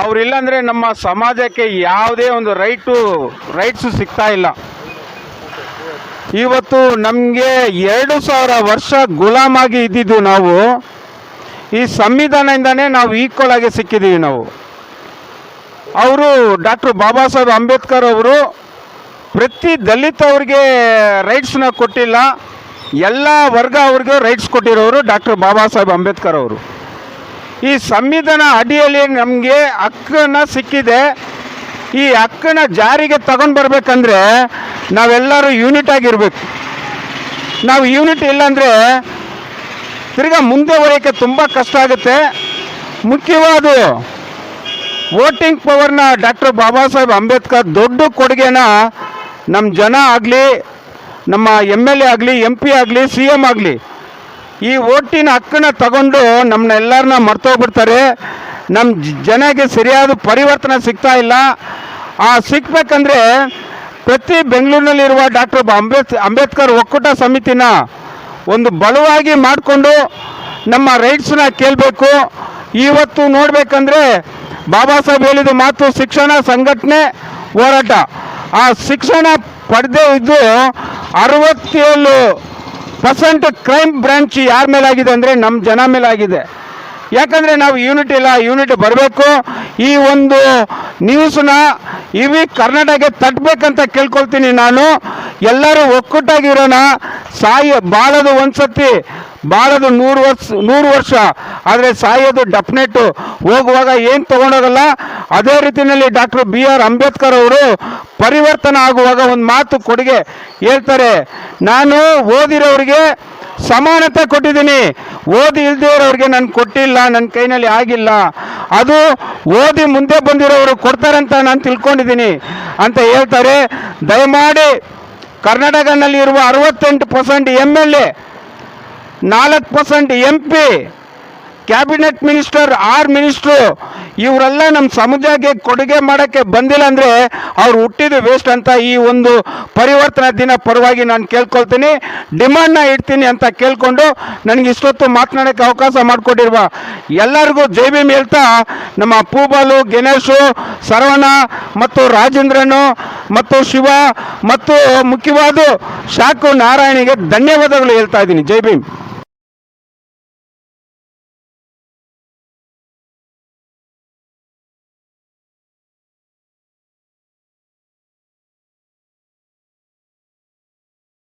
ಅವರಿಲ್ಲಾಂದ್ರೆ ನಮ್ಮ ಸಮಾಜಕ್ಕೆ ಯಾವುದೇ ಒಂದು ರೈಟು, ರೈಟ್ಸು ಸಿಗ್ತಾ ಇಲ್ಲ. ಇವತ್ತು ನಮಗೆ ಎರಡು ಸಾವಿರ ವರ್ಷ ಗುಲಾಮಾಗಿ ಇದ್ದಿದ್ದು ನಾವು, ಈ ಸಂವಿಧಾನದಿಂದನೇ ನಾವು ಈಕ್ವಲ್ ಆಗಿ ಸಿಕ್ಕಿದ್ದೀವಿ ನಾವು. ಅವರು ಡಾಕ್ಟರ್ ಬಾಬಾ ಸಾಹೇಬ್ ಅಂಬೇಡ್ಕರ್ ಅವರು ಪ್ರತಿ ದಲಿತ ಅವ್ರಿಗೆ ರೈಟ್ಸ್ನ ಕೊಟ್ಟಿಲ್ಲ, ಎಲ್ಲ ವರ್ಗ ಅವ್ರಿಗೆ ರೈಟ್ಸ್ ಕೊಟ್ಟಿರೋರು ಡಾಕ್ಟರ್ ಬಾಬಾ ಸಾಹೇಬ್ ಅಂಬೇಡ್ಕರ್ ಅವರು. ಈ ಸಂವಿಧಾನ ಅಡಿಯಲ್ಲಿ ನಮಗೆ ಹಕ್ಕನ್ನು ಸಿಕ್ಕಿದೆ. ಈ ಹಕ್ಕನ್ನ ಜಾರಿಗೆ ತಗೊಂಡು ಬರಬೇಕಂದ್ರೆ ನಾವೆಲ್ಲರೂ ಯೂನಿಟ್ ಆಗಿರ್ಬೇಕು. ನಾವು ಯೂನಿಟ್ ಇಲ್ಲಾಂದರೆ ತಿರ್ಗಾ ಮುಂದೆ ಹೊರಕ್ಕೆ ತುಂಬ ಕಷ್ಟ ಆಗುತ್ತೆ. ಮುಖ್ಯವಾದ ವೋಟಿಂಗ್ ಪವರ್ನ ಡಾಕ್ಟರ್ ಬಾಬಾ ಸಾಹೇಬ್ ಅಂಬೇಡ್ಕರ್ ದೊಡ್ಡ ಕೊಡುಗೆನ ನಮ್ಮ ಜನ ಆಗಲಿ, ನಮ್ಮ ಎಂ ಎಲ್ ಎ ಆಗಲಿ, ಎಂ ಪಿ ಆಗಲಿ, ಸಿ ಎಂ ಆಗಲಿ ಈ ಓಟಿನ ಹಕ್ಕನ್ನ ತಗೊಂಡು ನಮ್ಮನ್ನೆಲ್ಲರನ್ನ ಮರ್ತೋಗ್ಬಿಡ್ತಾರೆ. ನಮ್ಮ ಜನಕ್ಕೆ ಸರಿಯಾದ ಪರಿವರ್ತನೆ ಸಿಗ್ತಾ ಇಲ್ಲ. ಆ ಸಿಗ್ಬೇಕಂದ್ರೆ ಪ್ರತಿ ಬೆಂಗಳೂರಿನಲ್ಲಿರುವ ಡಾಕ್ಟರ್ ಅಂಬೇಡ್ ಅಂಬೇಡ್ಕರ್ ಒಕ್ಕೂಟ ಸಮಿತಿನ ಒಂದು ಬಲವಾಗಿ ಮಾಡಿಕೊಂಡು ನಮ್ಮ ರೈಟ್ಸ್ನ ಕೇಳಬೇಕು. ಇವತ್ತು ನೋಡಬೇಕಂದ್ರೆ ಬಾಬಾ ಸಾಹೇಬ್ ಹೇಳಿದ ಮಾತು ಶಿಕ್ಷಣ ಸಂಘಟನೆ ಹೋರಾಟ. ಆ ಶಿಕ್ಷಣ ಪಡೆದೇ ಇದ್ದು ಅರವತ್ತೇಳು ಪರ್ಸೆಂಟ್ ಕ್ರೈಮ್ ಬ್ರಾಂಚ್ ಯಾರ ಮೇಲಾಗಿದೆ ಅಂದರೆ ನಮ್ಮ ಜನ ಮೇಲಾಗಿದೆ. ಯಾಕಂದರೆ ನಾವು ಯೂನಿಟ್ ಇಲ್ಲ, ಯೂನಿಟ್ ಬರಬೇಕು. ಈ ಒಂದು ನ್ಯೂಸ್ನ ಇವಿ ಕರ್ನಾಟಕಕ್ಕೆ ತಟ್ಟಬೇಕಂತ ಕೇಳ್ಕೊಳ್ತೀನಿ ನಾನು. ಎಲ್ಲರೂ ಒಕ್ಕೂಟಾಗಿರೋಣ. ಸಾಯಿ, ಬಾಳದು ಒಂದ್ಸತಿ. ಬಾಳದು ನೂರು ವರ್ಷ ನೂರು ವರ್ಷ. ಆದರೆ ಸಾಯೋದು ಡೆಫಿನೆಟ್ಟು ಹೋಗುವಾಗ ಏನು ತೊಗೊಂಡೋಗಲ್ಲ? ಅದೇ ರೀತಿಯಲ್ಲಿ ಡಾಕ್ಟರ್ ಬಿ ಆರ್ ಅಂಬೇಡ್ಕರ್ ಅವರು ಪರಿವರ್ತನೆ ಆಗುವಾಗ ಒಂದು ಮಾತು ಕೊಡುಗೆ ಹೇಳ್ತಾರೆ. ನಾನು ಓದಿರೋರಿಗೆ ಸಮಾನತೆ ಕೊಟ್ಟಿದ್ದೀನಿ. ಓದಿ ಇಲ್ದಿರೋರಿಗೆ ನಾನು ಕೊಟ್ಟಿಲ್ಲ, ನನ್ನ ಕೈನಲ್ಲಿ ಆಗಿಲ್ಲ. ಅದು ಓದಿ ಮುಂದೆ ಬಂದಿರೋರು ಕೊಡ್ತಾರಂತ ನಾನು ತಿಳ್ಕೊಂಡಿದ್ದೀನಿ ಅಂತ ಹೇಳ್ತಾರೆ. ದಯಮಾಡಿ ಕರ್ನಾಟಕದಲ್ಲಿ ಇರುವ ಅರವತ್ತೆಂಟು ಪರ್ಸೆಂಟ್ ಎಂ ಎಲ್ ಎ ನಾಲ್ಕು percent M P cabinet minister or minister ಇವರೆಲ್ಲ ನಮ್ಮ ಸಮುದಾಯಕ್ಕೆ ಕೊಡುಗೆ ಮಾಡೋಕ್ಕೆ ಬಂದಿಲ್ಲ ಅಂದರೆ ಅವ್ರು ಹುಟ್ಟಿದ ವೇಸ್ಟ್ ಅಂತ ಈ ಒಂದು ಪರಿವರ್ತನಾ ದಿನ ಪರವಾಗಿ ನಾನು ಕೇಳ್ಕೊಳ್ತೀನಿ. ಡಿಮಾಂಡ್ನ ಇಡ್ತೀನಿ ಅಂತ ಕೇಳಿಕೊಂಡು ನನಗೆ ಇಷ್ಟೊತ್ತು ಮಾತನಾಡೋಕ್ಕೆ ಅವಕಾಶ ಮಾಡಿಕೊಟ್ಟಿರುವ ಎಲ್ಲರಿಗೂ ಜೈ ಭೀಮ್ ಹೇಳ್ತಾ ನಮ್ಮ ಪೂಬಾಲು, ಗಣೇಶು ಸರವಣ ಮತ್ತು ರಾಜೇಂದ್ರನು ಮತ್ತು ಶಿವ ಮತ್ತು ಮುಖ್ಯವಾದ ಶಾಕು ನಾರಾಯಣಿಗೆ ಧನ್ಯವಾದಗಳು ಹೇಳ್ತಾ ಇದ್ದೀನಿ. ಜೈ ಭೀಮ್.